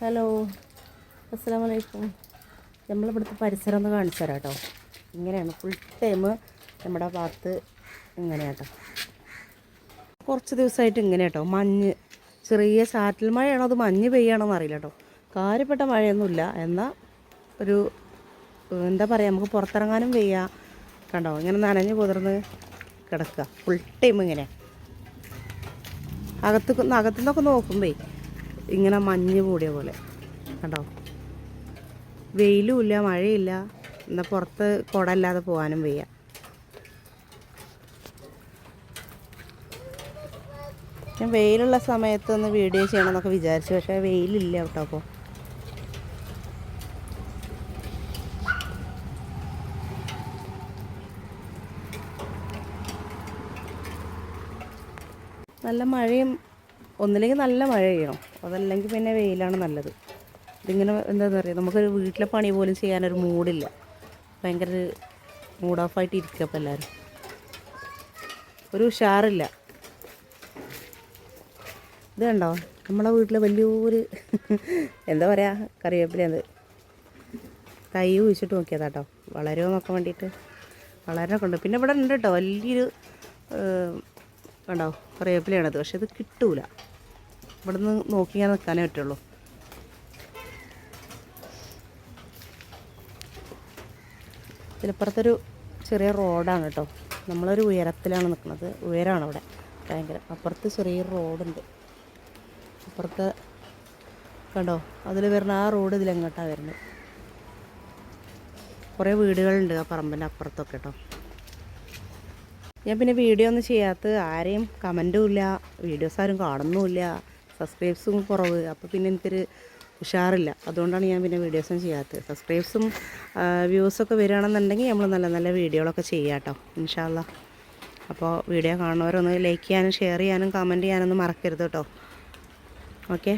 Hello. അസ്സാം വലൈക്കും നമ്മളിവിടുത്തെ പരിസരം ഒന്ന് കാണിച്ചു തരാം കേട്ടോ ഇങ്ങനെയാണ്. ഫുൾ ടൈം നമ്മുടെ ഭാഗത്ത് ഇങ്ങനെയാട്ടോ. കുറച്ച് ദിവസമായിട്ട് ഇങ്ങനെ കേട്ടോ മഞ്ഞ് ചെറിയ ചാറ്റൽ മഴയാണോ അത് മഞ്ഞ് പെയ്യാണോ എന്നറിയില്ല കേട്ടോ കാര്യപ്പെട്ട മഴയൊന്നുമില്ല. എന്നാൽ ഒരു എന്താ പറയുക നമുക്ക് പുറത്തിറങ്ങാനും വയ്യ. കണ്ടോ? ഇങ്ങനെ നനഞ്ഞ് പുതിർന്ന് കിടക്കുക. ഫുൾ ടൈം ഇങ്ങനെ. അകത്ത് അകത്തു നിന്നൊക്കെ ഇങ്ങനെ മഞ്ഞ് കൂടിയ പോലെ. കണ്ടോ? വെയിലും ഇല്ല മഴയില്ല. എന്നാൽ പുറത്ത് കുടല്ലാതെ പോകാനും വയ്യ. ഞാൻ വെയിലുള്ള സമയത്ത് ഒന്ന് വീഡിയോ ചെയ്യണമെന്നൊക്കെ വിചാരിച്ചു പക്ഷേ വെയിലില്ല കേട്ടോ അപ്പോൾ. നല്ല മഴയും ഒന്നില്ലെങ്കിൽ നല്ല മഴ ചെയ്യണം അതല്ലെങ്കിൽ പിന്നെ വെയിലാണ് നല്ലത്. ഇതിങ്ങനെ എന്താണെന്ന് പറയുക നമുക്കൊരു വീട്ടിലെ പണി പോലും ചെയ്യാനൊരു മൂഡില്ല. ഭയങ്കര മൂഡ് ഓഫായിട്ട് ഇരിക്കുക അപ്പോൾ എല്ലാവരും ഒരു ഉഷാറില്ല. ഇത് കണ്ടോ? നമ്മളെ വീട്ടിലെ വലിയൊരു എന്താ പറയുക കറിവേപ്പില തൈ കുഴിച്ചിട്ട് നോക്കിയതാ കേട്ടോ വളരുമോ നോക്കാൻ വേണ്ടിയിട്ട്. വളരാനൊക്കെ ഉണ്ട്. പിന്നെ ഇവിടെ ഉണ്ട് കേട്ടോ. വലിയൊരു കണ്ടോ? കറിവേപ്പിലയാണത്. പക്ഷെ ഇത് കിട്ടൂല. ഇവിടെ നിന്ന് നോക്കി ഞാൻ നിൽക്കാനേ പറ്റുള്ളൂ. ഇതിനപ്പുറത്തൊരു ചെറിയ റോഡാണ് കേട്ടോ. നമ്മളൊരു ഉയരത്തിലാണ് നിൽക്കുന്നത്. ഉയരമാണ് അവിടെ ഭയങ്കര. അപ്പുറത്ത് ചെറിയൊരു റോഡുണ്ട്. അപ്പുറത്ത് കണ്ടോ? അതിൽ വരുന്ന ആ റോഡ് ഇതിലെങ്ങോട്ടാണ് വരുന്നത്. കുറേ വീടുകളുണ്ട് ആ പറമ്പിന്റെ അപ്പുറത്തൊക്കെ കേട്ടോ. ഞാൻ പിന്നെ വീഡിയോ ഒന്നും ചെയ്യാത്ത ആരെയും കമന്റും ഇല്ല വീഡിയോസ് ആരും കാണുന്നുമില്ല സബ്സ്ക്രൈബ്സും കുറവ്. അപ്പോൾ പിന്നെ എനിക്കൊരു ഉഷാറില്ല. അതുകൊണ്ടാണ് ഞാൻ പിന്നെ വീഡിയോസും ചെയ്യാത്തത്. സബ്സ്ക്രൈബ്സും വ്യൂസൊക്കെ വരികയാണെന്നുണ്ടെങ്കിൽ നമ്മൾ നല്ല നല്ല വീഡിയോകളൊക്കെ ചെയ്യാം കേട്ടോ ഇൻഷാല്ല അപ്പോൾ വീഡിയോ കാണുന്നവരൊന്ന് ലൈക്ക് ചെയ്യാനും ഷെയർ ചെയ്യാനും കമന്റ് ചെയ്യാനൊന്നും മറക്കരുത് കേട്ടോ. ഓക്കെ